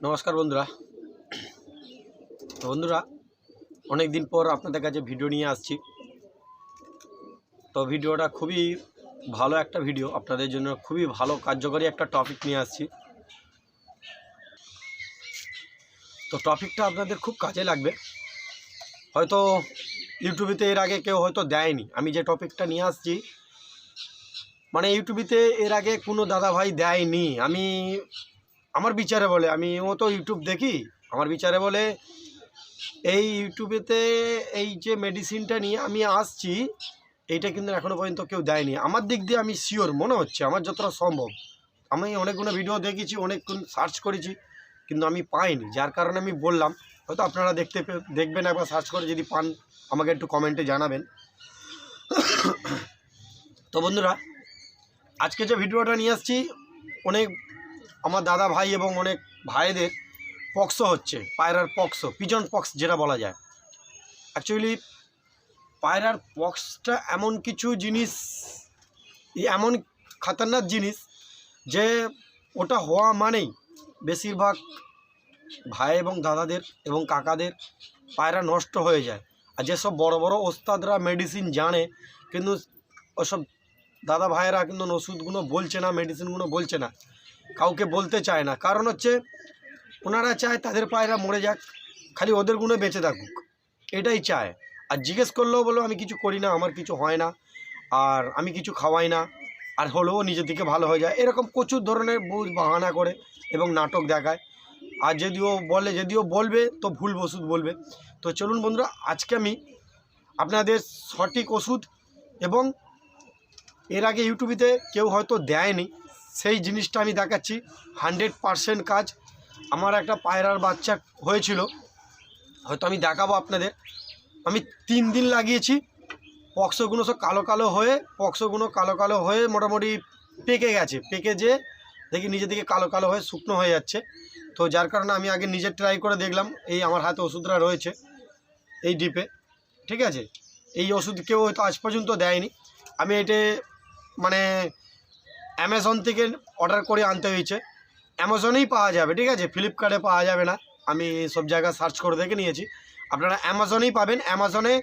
নমস্কার বন্ধুরা। বন্ধুরা অনেক দিন পর আপনাদের কাছে ভিডিও নিয়ে আসছি। তো ভিডিওটা খুবই ভালো একটা ভিডিও, আপনাদের জন্য খুবই ভালো কার্যকরী একটা টপিক নিয়ে আসছি। তো টপিকটা আপনাদের খুব কাজে লাগবে। হয়তো ইউটিউবেতে এর আগে কেউ হয়তো দেয়নি। আমি যে টপিকটা নিয়ে আসছি মানে ইউটিউবেতে এর আগে কোনো দাদা ভাই দেয়নি। আমি আমার বিচারে বলে, আমি ও তো ইউটিউব দেখি, আমার বিচারে বলে, এই ইউটিউবেতে এই যে মেডিসিনটা নিয়ে আমি আসছি, এইটা কিন্তু এখনও পর্যন্ত কেউ দেয়নি। আমার দিক দিয়ে আমি শিওর মনে হচ্ছে, আমার যতটা সম্ভব। আমি অনেকগুলো ভিডিও দেখেছি অনেকক্ষণ সার্চ করেছি, কিন্তু আমি পাইনি। যার কারণে আমি বললাম, হয়তো আপনারা দেখতে দেখবেন একবার সার্চ করে যদি পান, আমাকে একটু কমেন্টে জানাবেন। তো বন্ধুরা, আজকে যে ভিডিওটা নিয়ে আসছি, অনেক আমার দাদা ভাই এবং অনেক ভাইদের পক্সো হচ্ছে, পায়রার পক্সো, পিজন পক্স যেটা বলা যায়। অ্যাকচুয়ালি পায়রার পক্সটা এমন কিছু জিনিস এমন খাতারনাক জিনিস যে ওটা হওয়া মানেই বেশিরভাগ ভাই এবং দাদাদের এবং কাকাদের পায়রা নষ্ট হয়ে যায়। আর যেসব বড় বড় ওস্তাদরা মেডিসিন জানে, কিন্তু ওসব দাদা ভাইয়েরা কিন্তু ওষুধগুলো বলছে না মেডিসিনগুলো বলছে না। কাউকে বলতে চায় না। কারণ হচ্ছে, ওনারা চায় তাদের পায়রা মরে যাক, খালি ওদের গুণে বেঁচে থাকুক। এটাই চায়। আর জিজ্ঞেস করলেও বলো আমি কিছু করি না, আমার কিছু হয় না, আর আমি কিছু খাওয়াই না, আর হলেও নিজে থেকে ভালো হয়ে যায়। এরকম প্রচুর ধরনের বুঝ বাহানা করে এবং নাটক দেখায়। আর যদিও বলে, যদিও বলবে, তো ভুল ওষুধ বলবে। তো চলুন বন্ধুরা, আজকে আমি আপনাদের সঠিক ওষুধ এবং এর আগে ইউটিউবেতে কেউ হয়তো দেয়নি সেই জিনিসটা আমি দেখাচ্ছি। হান্ড্রেড পারসেন্ট কাজ। আমার একটা পায়রার বাচ্চা হয়েছিল। হয়তো আমি দেখাবো আপনাদের। আমি তিন দিন লাগিয়েছি। পক্সগুলো সব কালো কালো হয়ে, পক্সগুলো কালো কালো হয়ে মোটামুটি পেকে গেছে। পেকে যে দেখি নিজে থেকে কালো কালো হয়ে শুকনো হয়ে যাচ্ছে। তো যার কারণে আমি আগে নিজে ট্রাই করে দেখলাম। এই আমার হাতে ওষুধটা রয়েছে এই ডিপে। ঠিক আছে? এই ওষুধ কেউ হয়তো আজ পর্যন্ত দেয়নি। আমি এটা মানে অ্যামাজন থেকে অর্ডার করে আনতে হয়েছে। অ্যামাজনেই পাওয়া যাবে, ঠিক আছে? ফ্লিপকার্টে পাওয়া যাবে না। আমি সব জায়গায় সার্চ করে দেখে নিয়েছি। আপনারা অ্যামাজনেই পাবেন। অ্যামাজনে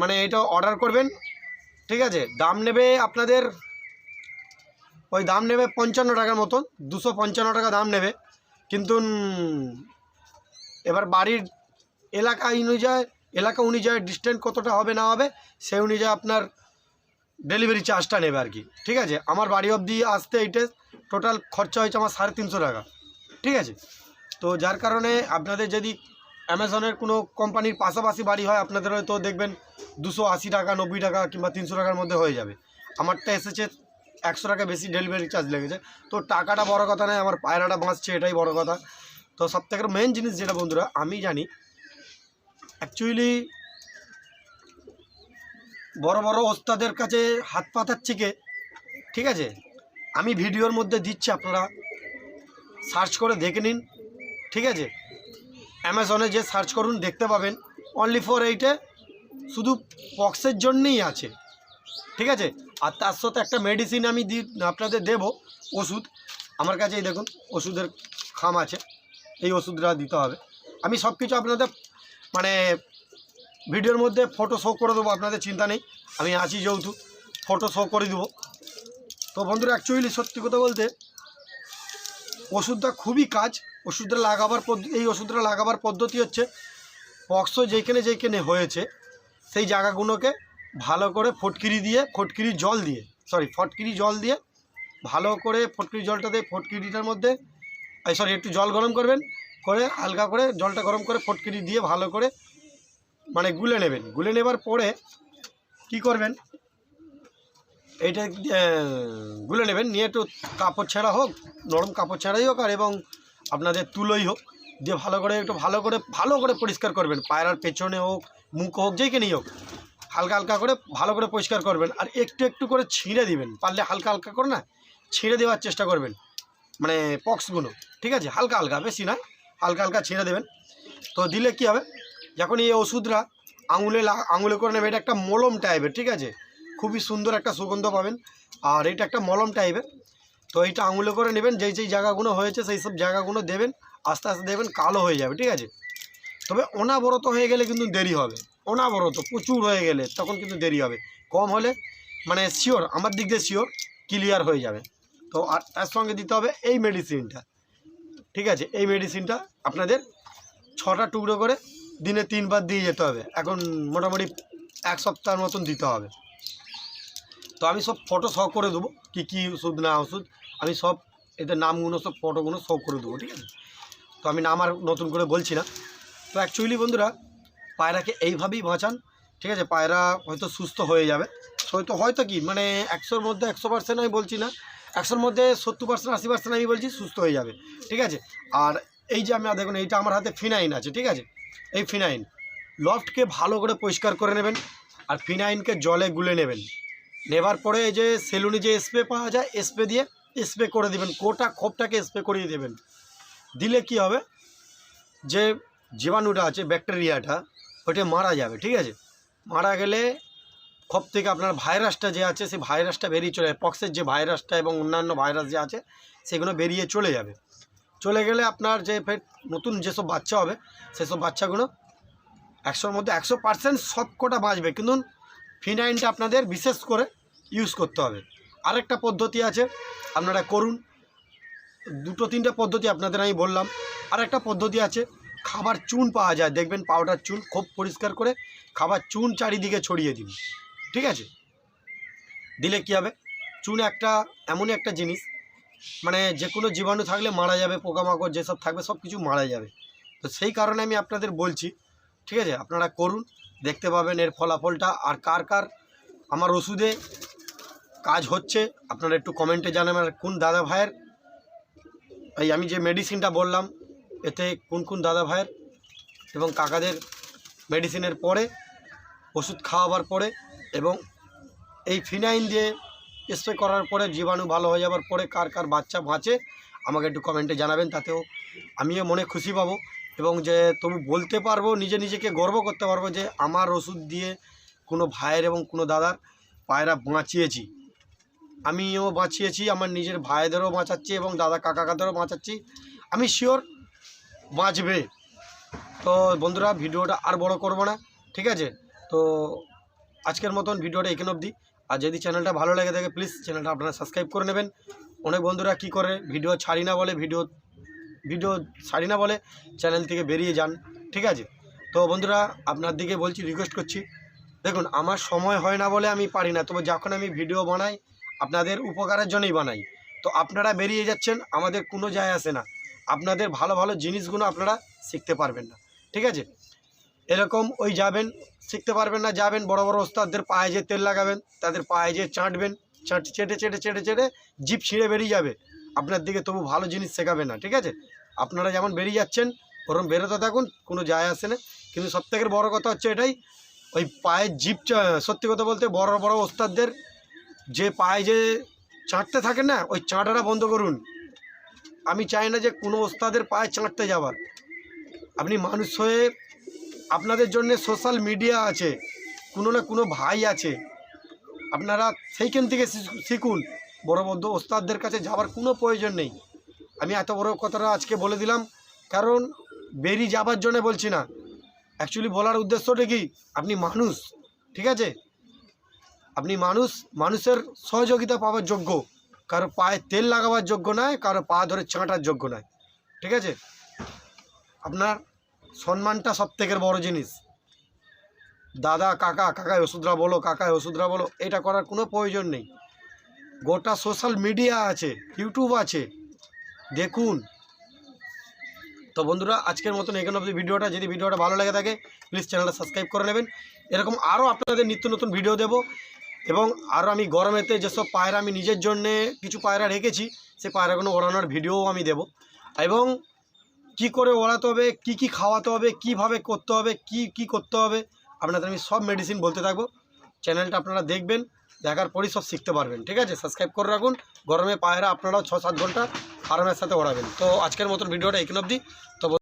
মানে এটা অর্ডার করবেন, ঠিক আছে? দাম নেবে আপনাদের, ওই দাম নেবে পঞ্চান্ন টাকার মতন দুশো পঞ্চান্ন টাকা দাম নেবে। কিন্তু এবার বাড়ির এলাকা অনুযায়ী এলাকা অনুযায়ী ডিস্টেন্স কতটা হবে না হবে, সেই অনুযায়ী আপনার ডেলিভারি চার্জটা নেবে আর কি। ঠিক আছে? আমার বাড়ি অবধি আসতে এইটা টোটাল খরচা হয়েছে আমার সাড়ে তিনশো টাকা। ঠিক আছে? তো যার কারণে আপনাদের যদি অ্যামাজনের কোনো কোম্পানির পাশাপাশি বাড়ি হয়, আপনাদের হয়তো দেখবেন দুশো আশি টাকা, নব্বই টাকা কিংবা তিনশো টাকার মধ্যে হয়ে যাবে। আমারটা এসেছে একশো টাকা বেশি ডেলিভারি চার্জ লেগেছে। তো টাকাটা বড় কথা নয়, আমার পায়রাটা বাঁচছে, এটাই বড় কথা। তো সব থেকে মেন জিনিস যেটা বন্ধুরা, আমি জানি অ্যাকচুয়ালি বড় বড় ওস্তাদের কাছে হাত পাতাচ্ছে কে? ঠিক আছে? আমি ভিডিওর মধ্যে দিচ্ছি আপনারা। সার্চ করে দেখে নিন। ঠিক আছে? অ্যামাজনে যে সার্চ করুন, দেখতে পাবেন। অনলি ফর এইটে শুধু পক্সের জন্যেই আছে। ঠিক আছে? আর তার সাথে একটা মেডিসিন আমি দি আপনাদের দেব, ওষুধ। আমার কাছে এই দেখুন, ওষুধের খাম আছে। এই ওষুধটা দিতে হবে। আমি সব কিছু আপনাদের মানে ভিডিওর মধ্যে ফটো শো করে দেবো, আপনাদের চিন্তা নেই। আমি আছি যেহেতু ফটো শো করে দেবো। তো বন্ধুরা অ্যাকচুয়ালি সত্যি কথা বলতে, ওষুধটা খুবই কাজ। ওষুধটা লাগাবার এই ওষুধটা লাগাবার পদ্ধতি হচ্ছে পক্স যেখানে যেখানে হয়েছে, সেই জায়গাগুলোকে ভালো করে ফটকিরি দিয়ে, ফটকিরি জল দিয়ে সরি ফটকিরি জল দিয়ে ভালো করে ফটকিরি জলটা দিয়ে ফটকিরিটার মধ্যে সরি একটু জল গরম করবেন, করে হালকা করে জলটা গরম করে ফটকিরি দিয়ে ভালো করে মানে গুলে নেবেন। গুলে নেবার পরে কি করবেন? এটা গুলে নেবেন। নিয়ে একটু কাপড় ছেঁড়া হোক, নরম কাপড় ছেঁড়াই হোক, আর এবং আপনাদের তুলোই হোক, দিয়ে ভালো করে একটু ভালো করে ভালো করে পরিষ্কার করবেন। পায়রার পেছনে হোক, মুখ হোক যেখানেই হোক, হালকা হালকা করে ভালো করে পরিষ্কার করবেন। আর একটু একটু করে ছিঁড়ে দিবেন। পারলে হালকা হালকা করে না, ছিঁড়ে দেওয়ার চেষ্টা করবেন। মানে পক্সগুলো, ঠিক আছে? হালকা হালকা, বেশি না হালকা হালকা ছিঁড়ে দেবেন। তো দিলে কি হবে? যখন এই ওষুধরা আঙুলে আঙুলে করে নেবে, এটা একটা মলম টাইপের ঠিক আছে? খুবই সুন্দর একটা সুগন্ধ পাবেন। আর এটা একটা মলম টাইপের তো এইটা আঙুলে করে নেবেন, যেই যেই জায়গাগুলো হয়েছে সেই সব জায়গাগুলো দেবেন, আস্তে আস্তে দেবেন, কালো হয়ে যাবে, ঠিক আছে? তবে অনাবরত হয়ে গেলে কিন্তু দেরি হবে। অনাবরত, প্রচুর হয়ে গেলে তখন কিন্তু দেরি হবে। কম হলে মানে শিওর আমার দিক দিয়ে শিওর ক্লিয়ার হয়ে যাবে। তো আর তার সঙ্গে দিতে হবে এই মেডিসিনটা ঠিক আছে? এই মেডিসিনটা আপনাদের ছটা টুকরো করে দিনে তিনবার দিয়ে যেতে হবে। এখন মোটামুটি এক সপ্তাহের মতন দিতে হবে। তো আমি সব ফটো সহ করে দেবো, কী কী ওষুধ না ওষুধ। আমি সব এদের নামগুলো সব ফটোগুলো সব করে দেবো, ঠিক আছে? তো আমি নাম আর নতুন করে বলছি না। তো অ্যাকচুয়ালি বন্ধুরা, পায়রাকে এইভাবেই বাঁচান, ঠিক আছে? পায়রা হয়তো সুস্থ হয়ে যাবে। হয়তো হয়তো কি মানে একশোর মধ্যে একশো পার্সেন্ট আমি বলছি না, একশোর মধ্যে সত্তর পার্সেন্ট আশি পার্সেন্ট আমি বলছি সুস্থ হয়ে যাবে, ঠিক আছে? আর এই যে আমি দেখুন, এইটা আমার হাতে ফিনাইন আছে, ঠিক আছে? এই ফিনাইন। লফটকে ভালো করে পরিষ্কার করে নেবেন আর ফিনাইনকে জলে গুলে নেবেন। নেবার পরে এই যে সেলুনে যে স্প্রে পাওয়া যায়, স্প্রে দিয়ে স্প্রে করে দেবেন। কোটা খোপটাকে স্প্রে করিয়ে দেবেন। দিলে কি হবে? যে জীবাণুটা আছে, ব্যাকটেরিয়াটা, ওইটা মারা যাবে, ঠিক আছে? মারা গেলে খপ থেকে আপনার ভাইরাসটা যে আছে, সেই ভাইরাসটা বেরিয়ে চলে যাবে পক্সের যে ভাইরাসটা এবং অন্যান্য ভাইরাস যে আছে, সেগুলো বেরিয়ে চলে যাবে। চলে গেলে আপনার যে ফের নতুন যেসব বাচ্চা হবে, সেসব বাচ্চাগুলো একশোর মধ্যে একশো পার্সেন্ট সব কটা বাঁচবে। কিন্তু ফিনাইনটা আপনাদের বিশেষ করে ইউজ করতে হবে। আরেকটা পদ্ধতি আছে, আপনারা করুন। দুটো, তিনটে পদ্ধতি আপনাদের আমি বললাম। আরেকটা পদ্ধতি আছে, খাবার চুন পাওয়া যায়। দেখবেন পাউডার চুন, খুব পরিষ্কার করে খাবার চুন চারিদিকে ছড়িয়ে দিন। ঠিক আছে? দিলে কী হবে? চুন একটা এমনই একটা জিনিস মানে যে কোনো জীবাণু থাকলে মারা যাবে, পোকামাকড় যেসব থাকবে সব কিছু মারা যাবে। তো সেই কারণে আমি আপনাদের বলছি, ঠিক আছে? আপনারা করুন, দেখতে পাবেন এর ফলাফলটা আর কার কার আমার ওষুধে কাজ হচ্ছে। আপনারা একটু কমেন্টে জানাবেন আর কোন দাদা ভাইয়ের, এই আমি যে মেডিসিনটা বললাম, এতে কোন কোন দাদা ভাইয়ের এবং কাকাদের মেডিসিনের পরে, ওষুধ খাওয়াবার পরে এবং এই ফিনাইন দিয়ে স্প্রে করার পরে জীবাণু ভালো হয়ে যাওয়ার পরে কার কার বাচ্চা বাঁচে, আমাকে একটু কমেন্টে জানাবেন, তাতেও আমিও মনে খুশি পাবো। এবং যে তবু বলতে পারব, নিজে নিজেকে গর্ব করতে পারব যে আমার ওষুধ দিয়ে কোনো ভাইয়ের এবং কোনো দাদার পায়রা বাঁচিয়েছি। আমিও বাঁচিয়েছি, আমার নিজের ভাইদেরও বাঁচাচ্ছি এবং দাদা কাকা কাকাদেরও বাঁচাচ্ছি। আমি শিওর বাঁচবে। তো বন্ধুরা, ভিডিওটা আর বড় করব না, ঠিক আছে? তো আজকের মতন ভিডিওটা এখানে অবধি। আর যদি চ্যানেলটা ভালো লেগে থাকে প্লিজ চ্যানেলটা আপনারা সাবস্ক্রাইব করে নেবেন। অনেক বন্ধুরা কি করে, ভিডিও ছাড়ি না বলে, ভিডিও ভিডিও ছাড়ি না বলে চ্যানেল থেকে বেরিয়ে যান, ঠিক আছে? তো বন্ধুরা, আপনার দিকে বলছি রিকোয়েস্ট করছি। দেখুন, আমার সময় হয় না বলে আমি পারি না, তবে যখন আমি ভিডিও বানাই, আপনাদের উপকারের জন্যই বানাই। তো আপনারা বেরিয়ে যাচ্ছেন, আমাদের কোনো যায় আসে না। আপনাদের ভালো ভালো জিনিসগুলো আপনারা শিখতে পারবেন না, ঠিক আছে? এরকম ওই যাবেন, শিখতে পারবেন না, যাবেন, বড় বড় ওস্তাদদের পায়ে যে তেল লাগাবেন, তাদের পায়ে যে চাঁটবেন, চাঁট চেটে চেটে চেটে চেটে জিপ ছিঁড়ে বেরিয়ে যাবে। আপনার দিকে তবু ভালো জিনিস শেখাবে না, ঠিক আছে? আপনারা যেমন বেরিয়ে যাচ্ছেন ওরকম বেরোতে থাকুন, কোনো যায় আসে না। কিন্তু সবথেকে বড় কথা হচ্ছে এটাই, ওই পায়ের জিপ সত্যি কথা বলতে বড় বড় ওস্তাদদের যে পায়ে যে চাঁটতে থাকে না, ওই চাঁটাটা বন্ধ করুন। আমি চাই না যে কোনো ওস্তাদের পায়ে চাঁটতে যাবার আপনি মানুষ হয়ে আপনাদের জন্য সোশ্যাল মিডিয়া আছে, কোনো না কোনো ভাই আছে, আপনারা সেইখান থেকে শিখু- শিখুন। বড় বড় ওস্তাদদের কাছে যাওয়ার কোনো প্রয়োজন নেই। আমি এত বড় কথাটা আজকে বলে দিলাম, কারণ বেরিয়ে যাবার জন্য বলছি না। অ্যাকচুয়ালি বলার উদ্দেশ্যটা কি? আপনি মানুষ, ঠিক আছে? আপনি মানুষ, মানুষের সহযোগিতা পাওয়ার যোগ্য। কারও পায়ে তেল লাগাবার যোগ্য নয়, কারও পা ধরে চাঁটার যোগ্য নয়, ঠিক আছে? আপনার সম্মানটা সব থেকে বড় জিনিস। দাদা, কাকা কাকায় ওষুধরা বলো কাকায় ওষুধরা বলো, এটা করার কোনো প্রয়োজন নেই। গোটা সোশ্যাল মিডিয়া আছে, ইউটিউব আছে, দেখুন। তো বন্ধুরা, আজকের মতন এখানে অবধি ভিডিওটা, যদি ভিডিওটা ভালো লাগে থাকে প্লিজ চ্যানেলটা সাবস্ক্রাইব করে নেবেন। এরকম আরও আপনাদের নিত্য নতুন ভিডিও দেব। এবং আরও আমি গরমেতে যেসব পায়রা আমি নিজের জন্যে কিছু পায়রা রেখেছি সেই পায়রাগুলো ওড়ানোর ভিডিওও আমি দেব। এবং কি করে ওড়াতে হবে, কি কি খাওয়াতে হবে, কীভাবে করতে হবে, কি কি করতে হবে, আপনাদের আমি সব মেডিসিন বলতে থাকব। চ্যানেলটা আপনারা দেখবেন, দেখার পরই সব শিখতে পারবেন, ঠিক আছে? সাবস্ক্রাইব করে রাখুন, গরমে পায়রা আপনারাও ছ সাত ঘণ্টা আরামের সাথে ওড়াবেন। তো আজকের মতন ভিডিওটা এখানে অবধি। তো